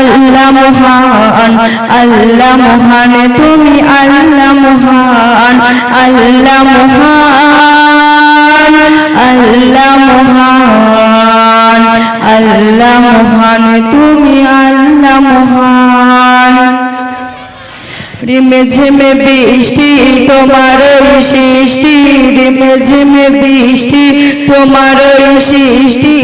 আল্লাহ মহান আল্লাহ মহান, তুমি আল্লাহ মহান আল্লাহ মহান আল্লাহ মহান আল্লাহ মহান, তুমি আল্লাহ মহান। রিমে ঝিমে বৃষ্টি, তোমার সৃষ্টি, রিমে ঝিমে বৃষ্টি, তোমার সৃষ্টি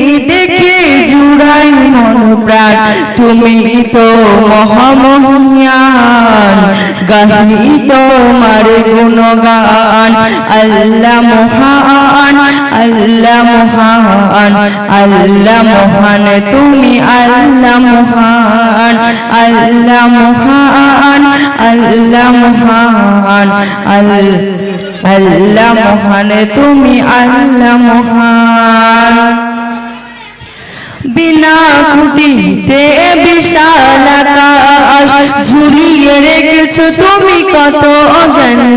তুমি তো মহামহিয়ান গাহি তোমার গুণগান। আল্লাহ মহান আল্লাহ মহান আল্লাহ মহান, তুমি আল্লাহ মহান আল্লাহ মহান আল্লাহ মহান আল্লাহ মহান, তুমি আল্লাহ মহান। খুঁটিতে বিশাল ঝুলিয়ে রেখেছো তুমি কত জ্ঞানী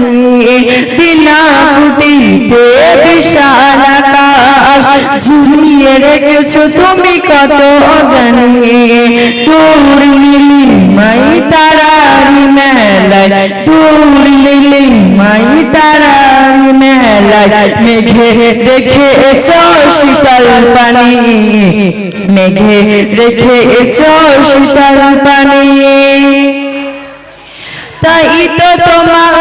বিনা কুটিতে বিশাল আকাশ, ঝুলিয়ে রেখেছো তুমি কত জ্ঞানী তোর মিলি মাই তারারি মেলায় মেলায় মেঘে রেখেছ শীতল পানি। মেঘে রেখেছ শীতল পানি। তাই তো তোমার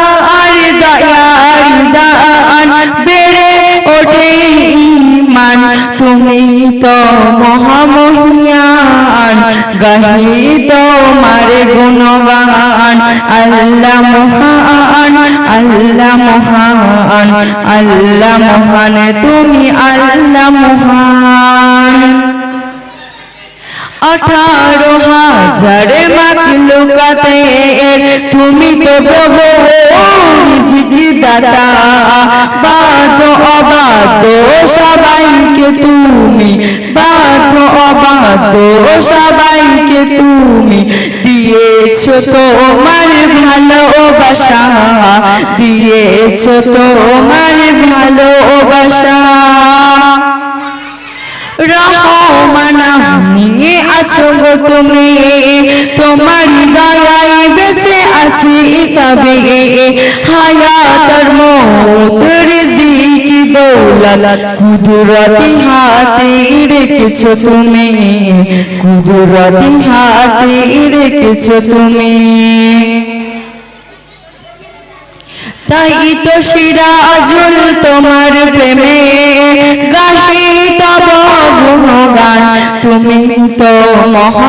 দয়ার দান বেড়ে ওঠে ইমান তুমি তো মহামহিয়ান, গাহি তোমার গুণগান আল্লাহ মহান আল্লাহ মহান, আল্লাহ মহান, তুমি আল্লাহ মহান। আঠারো হাজার মাকলুকাতে তুমি তো প্রভু বাদ অবাদ, সবাইকে তুমি, বাদ অবাদ, সবাইকে তুমি। দিয়েছ তোমার ভালোবাসা দিয়েছ তোমার ভালোবাসা রহমানা নিয়ে আছো গো তুমি। তোমার দয়ায় বেঁচে আছি সবে। হায়াতর মৌত রিজিকি দৌলত কুদরতি হাতে রেখেছো তুমি। কুদরতি হাতে রেখেছো তুমি। তাই তো সিরাজুল তোমার প্রেমে গাহি তব গুণগান। তুমি তো মহা